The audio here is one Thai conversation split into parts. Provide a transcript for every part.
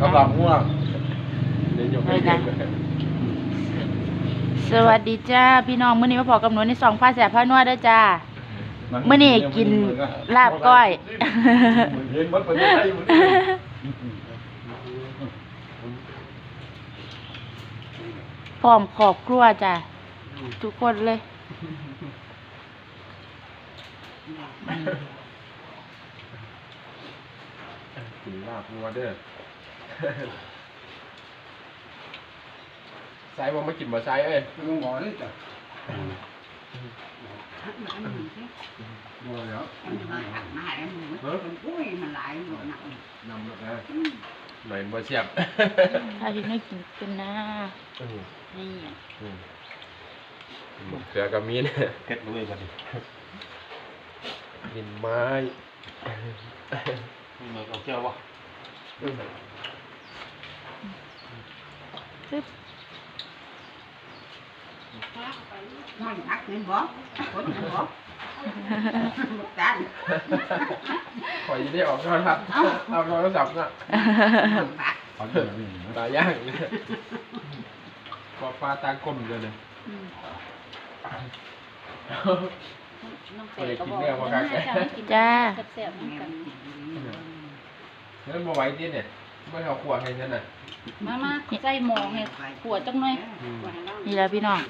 กำลังง่วงเดี๋ยวโยกเลยนะสวัสดีจ้าพี่น้องมื้อนี้มาพอกับหนูในสองผ้าแสบผ้านวดเด้อจ้ามื้อนี้กินลาบก้อย เห็นมันเป็นยังไงอยู่นี่พร้อมขอบครัวจ้าทุกคนเลย กินลาบงัวเด้อใส่บ่มากินบ่ใส่เอ้ยลุงหมอนี่จ้ะบัวแล้วมาหักมาหาแล้วมึงมันอุ้ยมันหลายหมดหนักนำแล้วนะหน่อยบ่เสียบถ้าพี่ไม่กินเป็นนะอืมนี่อืมเสือกับมีนเก็ดเลยกันดิกินไม้ นี่มันเอาเจ้าวะซึบมันหักเงินบ่คนเงินบ่กันขอยจะได้ออกโทรศัพท์เอาโทรศัพท์น่ะขอนเดียวนี่นะตาย่างปอปลาตากลมเลยเนี่ยไปกินเนื้อมากักจ้าเนื้ อมาไว้ที่เนี่ยไม่เอาขวดให้ฉันน่ะมามาใส่หมอให้ขวดจังหน่อยนี่แหละพี่น้อง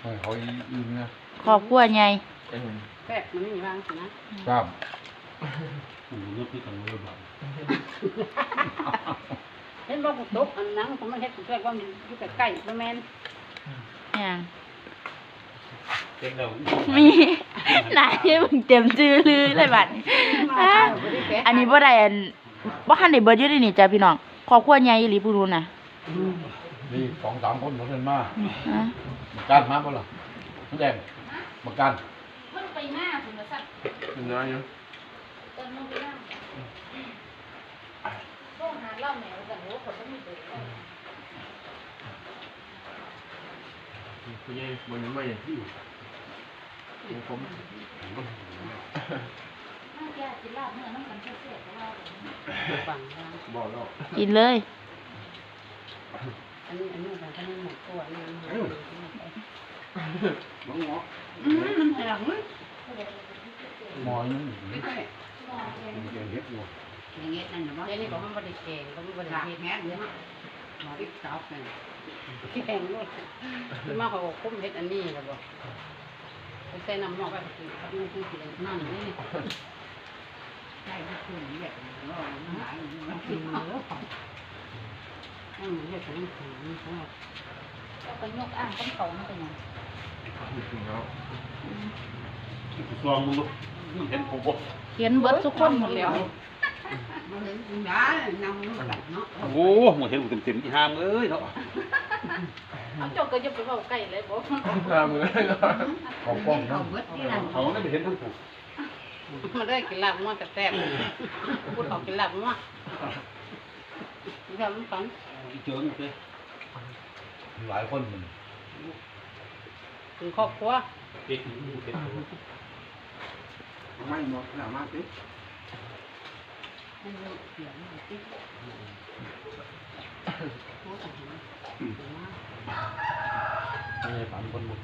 ให้เขาอีกนะขอบครัวใหญ่อืมแป๊บมันไม่มีวางสินะกล้ามเห็นบอกกูตกอันนั้นผมมันเฮ็ดกูแค่ว่ามันอยู่ใกล้ๆบ่แม่นอย่างมีหลายที่มึงเต็มชื่อลือเลยบัดนี้อะอันนี้บ่ได้อันบ่ทันได้เบิดอยู่ในนี่จ้าพี่น้องครอบครัวใหญ่อีหลีผู้รู้น่ะนี่สองสามคนหมดเงินมาอะมาการมาบ่ล่ะน้ำแดงมาการมันไปหน้าคุณน่ะสัตว์เป็นน้อยอยู่ตอนมันไปหน้าต้องหาเหล้าแหนวกันโหคนต้องมีเด็กคุณยายมันไม่อย่างที่ผมน่าแก่กินเหล้าเมื่อน้ำกันเสียๆก็ว่าฟังบอกแล้วกินเลย อันนี้อันนี้มันก็ไม่หมดตัวนี่น้องหมออืมมันหลังมึงหมอยังไม่ใช่เห็นเห็ดหัวอย่างเงี้ยนั่นนะบ่เดี๋ยวนี้บอกมันบ่ได้แกงก็มันบ่ได้หักเฮ็ดแม่เลยฮะหมอติ๊กต๊อกเลยแกงโลดคือมาเขาคุ้มเฮ็ดอันนี้ล่ะบ่ไป ใส่น้ำหม้อไปกินกับมันคือสินั่นนี่ใช่ที่คุณเนี่ยรอมันหายมันกิกินนเนื้เนื้ออของนั่นมันเฮ็ดของผีของแล้วก็ยกอ่างต้นเขามันเป็นหยังถึงแล้วซองมึงลูกเห็นผมบ่เขียนเบิดทุกคนหมดแล้วเห็นคุณได้นำมันแบบเนาะโอ้โหหมดเห็นกูเต็มๆที่ห้ามเอ้ยเนาะ เอาเจ้าก็อย่าไปเว้าใกล้เลยบ่ตามมือของป้องเขานะเบิดที่นั่นเขาได้ไปเห็นทั้งผูกมาได้กินลาบมั่วแซ่บๆพูดออกกินลาบมั่วนี่ก็มันฝันอีเจิงเลยหลายคนมันถึงครอบครัวเด็กเด็กไม่หมดหนามากสิมันเสียงมั นติดโอ้ยนี่ฝันคนหมด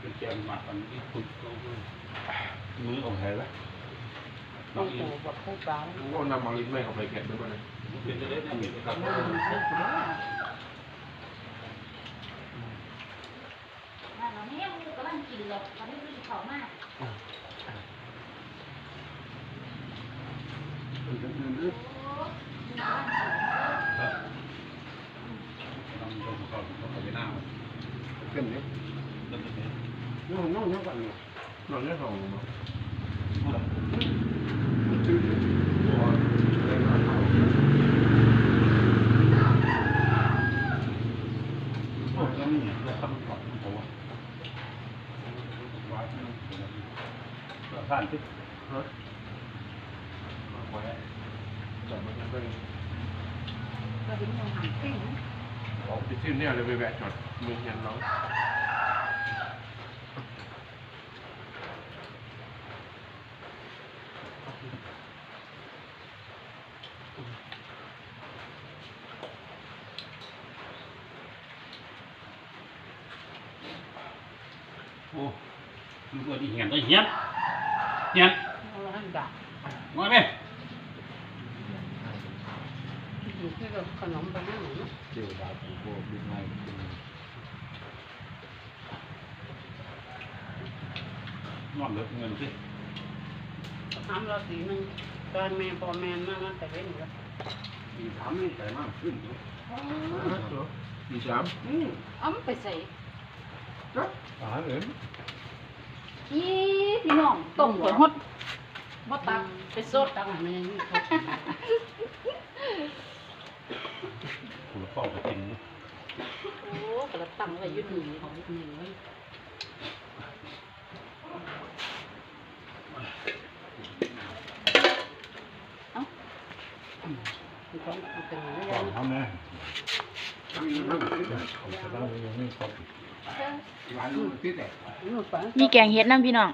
เป็นแกงมาฝันที่คุณมือของใครวะต้องโตบทผู้บ่าวก็นำมาลิ้นไม่เข้าไปแกะด้วยกันเลยเป็นจะได้เป็นครับเราเนี่ยมันกำลังกินหรอกตอนนี้มันเขามากลองลองก่อนต้องไปหน้า ขึ้นนี่เริ่มเลยน้องน้องน้องกันนี่นอนเรื่องของเนาะโอ้ยังมีแล้วทำก่อนผมว่าผ่านที่ฮะ สิ้นเนี่ยเลยไปแวะจอดมือเห็นเราโอ้ดูว่าดีเห็นตัวเหี้ยนเหี้น นมไปนั่งเนาะเจียวดาวผูโบบิ๊กไนท์นอนเหลือเงินสิถามเราสีหนึงตอนแม่พอแม่มามาแต่เว้นอยู่มีถามนี่แต่มากขึ้นอยู่มีสามอืมเอามันไปใส่อาหารอื่นอีพี่น้องต้มข่อยฮดบ่ตักไปสดตั้งให้มั นยังมีเขาคุณพ่อไปกินโอ้กระตั้งไว้อยู่นี่เขาไม่มีไว้มันต้องเอาเป็นอย่างก่อนี้นทำนะผมจะต้องยังไม่ครบนู่นไปมีแกงเฮ็ดนํพี่น้อง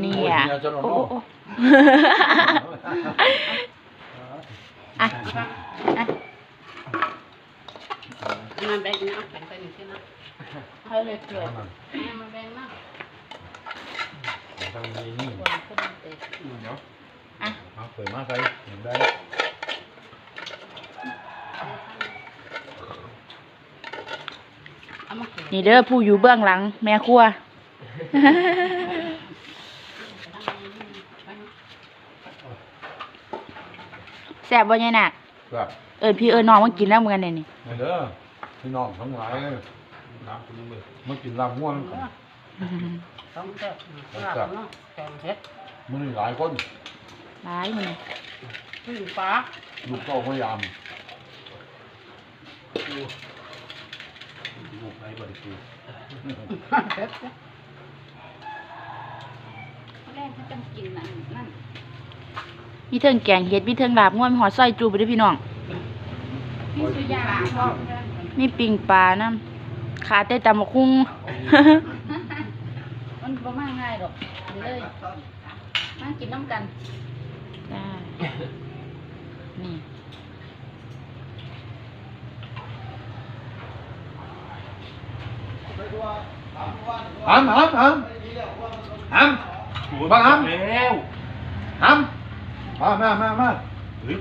เนี่ยโอ้โอ้ อะ อะ มันแบ่งนะแบ่งไปหนึ่งที่นะให้เลยเกลือเนี่ยมันแบ่งนะทำในนี่ควรก็ต้องเตะเนาะอะเอาเปิดมาใส่เห็นได้เอามาเก็บนี่เด้อผู้อยู่เบื้องหลัง แม่ครัวแซ่บบ่ยายนักครับ เอิ้นพี่เอิ้นน้องมากินแล้วเหมือนกันเนี่ยนี่นี่เด้อพี่น้องทั้งหลายน้ำคุณลุงเลยมากินลาบง่วงต้องเจ็บลาบเนาะแกงเห็ดมื้อนี้หลายคนหลายมื้อขึ้นฟ้าลูกก็พยายามลูกไอ้บริสุทธิ์เห็ดแรกเขาต้องกินนั่นนั่นมีเทิงแกงเฮ็ดมีเทิงลาบง่วมีหอดซอยจูไปด้วยพี่น้อง พี่สุยาก็มีปิ่งปลาน้ำขาแต่ตำบักหุ่งมันบ่มาง่ายดอกเดี๋ยวเลยมากินน้ำกันจ้านี่หามหามหามหามบ้านแล้วหามมามามามาเฮ้ย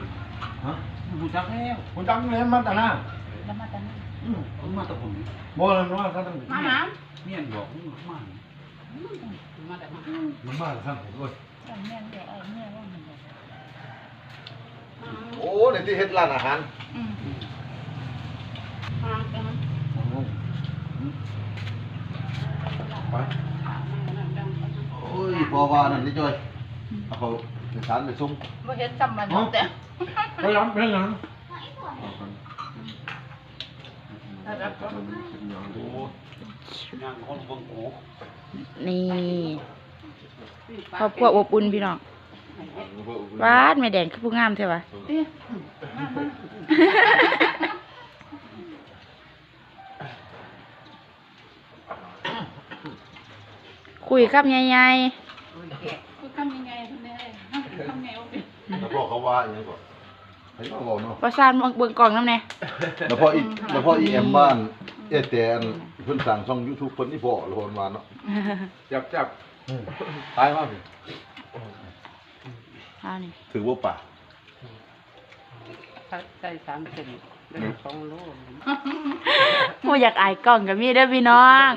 ฮะ หูจักแล้วคุณจังเรียนมาแต่หน้าแล้วมาแต่นั้นอืมผมมาแต่ผมบ่เลยว่าเขาต้องมาหามเมียนบอกมึงมามาแต่มามันมาข้างผมด้วยแต่แม่นเดี๋ยวไอ้แม่ว่ามันบอกโอ้ในที่เฮ็ดร้านอาหารอืมมาแต่มาไปโอ้ยพอว่านั่นนี่จ้อยเอาเขาในสารไปส่งบ่เฮ็ดจำมันแต่ ไปรับไปยังโอ้ยางคนเบิ่งกูนี่ครอบครัวอบอุ่นพี่น้องวาดแม่แดงคือผู้งามใช่ปะคุยครับใหญ่คือทำยังไงคุณแม่ทำไงเอาไปแล้วพ่อเขาว่าอย่างนี้ก่อน ให้เขาบอกเนาะๆประสานเบิ่งกล่องน้ำแน่ แล้วพ่ออีแล้วพ่ออีแอมบ้านเอแตนเพิ่นสั่งช่อง YouTube เพิ่นนี่พ่อละคนว่าเนาะจับจับตายมากสิเอานี่ถือว่าป่าใส่สามเซนสองโลผู้อยากอายกล้องกับมีเด้อพี่น้อง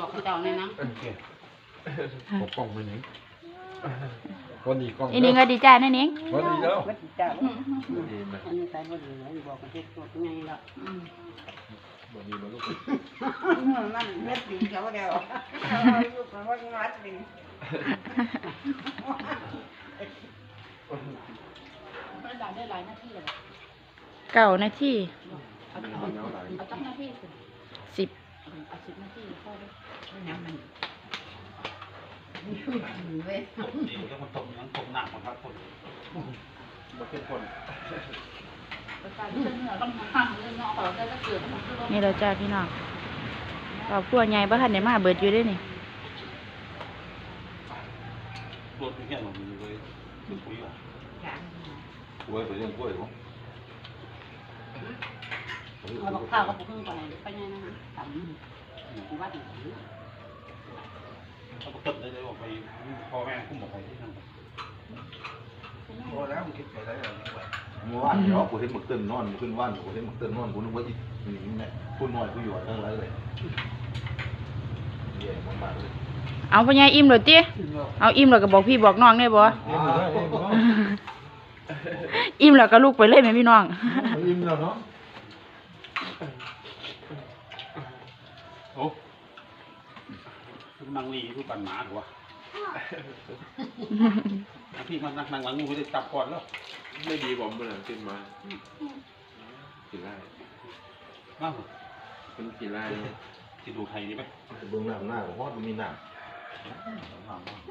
บอกเจ้าเนี่ยนะปกป้องไปหนิ วันนี้กล้องอีนี่ก็ดีใจนะนิ้งวันนี้แล้ววัดเจ้าอันนี้ใส่บ่ดีเลยบอกกันเฮ็ดตัวไงล่ะวันนี้มันลูกมันเม็ดดีเขาเดียวลูกมันว่างัดดีมันได้ได้หลายหน้าที่เลยเก่านาทีเอาเอาเอาตั้งหน้าที่สิสิบ เอาสิบนาทีพอเลยยังมันเว้ยตกดีแล้วมันตกยังตกหนักมันครับคนมาเป็นคนไปการเรื่องเนื้อต้องห้ามเรื่องเนาะต่อได้ก็เกิดมันคือว่านี่เราจ้าพี่น้องครอบครัวใหญ่บ่ทันได้มาเบิดอยู่เด้นี่รถไม่แค่หรอกมันเลยมันคุยอะกล้วยไปเรื่องกล้วยบ่เอาบอกข้าวก็ปรุงก่อนไปไงนะต่ำวัด เขาก็ตึ๊ดเลยเลยบอกไปพ่อแม่คุ้มบอกไปที่นั่นพอแล้วมึงคิดไปได้แล้วนี่ว่าเมื่อวานเดี๋ยวกูเห็นหมึกเต้นนอนขึ้นว่านกูเห็นหมึกเต้นนอนกูนึกว่าอีนี่แม่พูดน้อยกูอยู่ทั้งไรเลยเย่มากๆเลยเอาพ่อใหญ่อิ่มเลยติเอาอิ่มแล้วก็บอกพี่บอกน้องได้บ่อิ่มแล้วก็ลุกไปเลยแม่พี่น้อง อิ่มแล้วเนาะ โอ้ นั่งรีทุกปันหมาหัวพี่มันนั่งหลังมึงไปได้จับก่อนแล้วไม่ดีผมเป็นหลังขึ้นมาขี่ไล่อ้าวเป็นขี่ไล่ที่ดูไทยนี่ไหมเบื้องหน้าหน้าของฮอดมีน้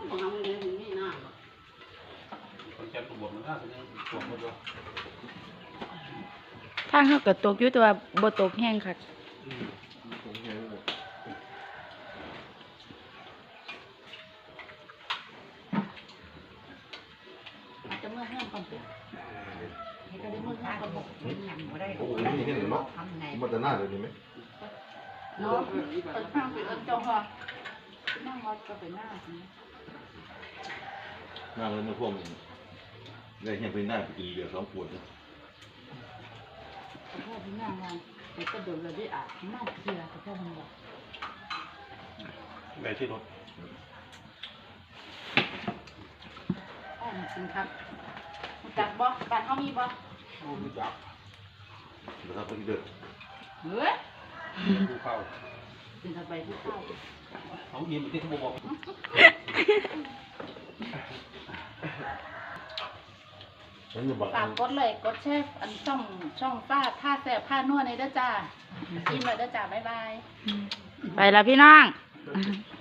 ของน้ำมันเลยนี่น้คนแก่ตัวบวมมันน่าจะตัวหมดเลยทางเฮาก็ตกอยู่แต่ว่าบ่ตกแห้งคัก ผมแค่นี้ จะเมื่อแห้งก่อนสิให้ก็ได้เมื่อแห้งก่อนบอก ยังบ่ได้ำโอ้โหนี่เห็นเนาะ ทำไง มันจะหน้าเลยนี่ไหม เนาะเปิดข้างไปเอิ้นเจ้าค่ะนั่งรถก็ไปหน้าสิหน้ามันมาท่วมได้เห็นไปหน้าไปกินเบียร์สองขวดนะขอโทษที่หน้างานแต่ก็โดนเลยได้อะมากเสียขอโทษมันบอกแบบที่รถอ้อมจริงครับรู้จักบ่บ้านเฮามีบ่รู้จักแล้วก็ไปเดินเฮ้ย ดูเข้าเป็นทำไมผู้เข้าเขายิ้มที่เขาบอกฉันจะบอกฝากกดเลยกดแชร์อันช่องช่องฟ้าผ้าแสบผ้านวดในเด้อจ้ากินเลยเด้อจ้าบ๊ายบาย ไปละพี่น้องเ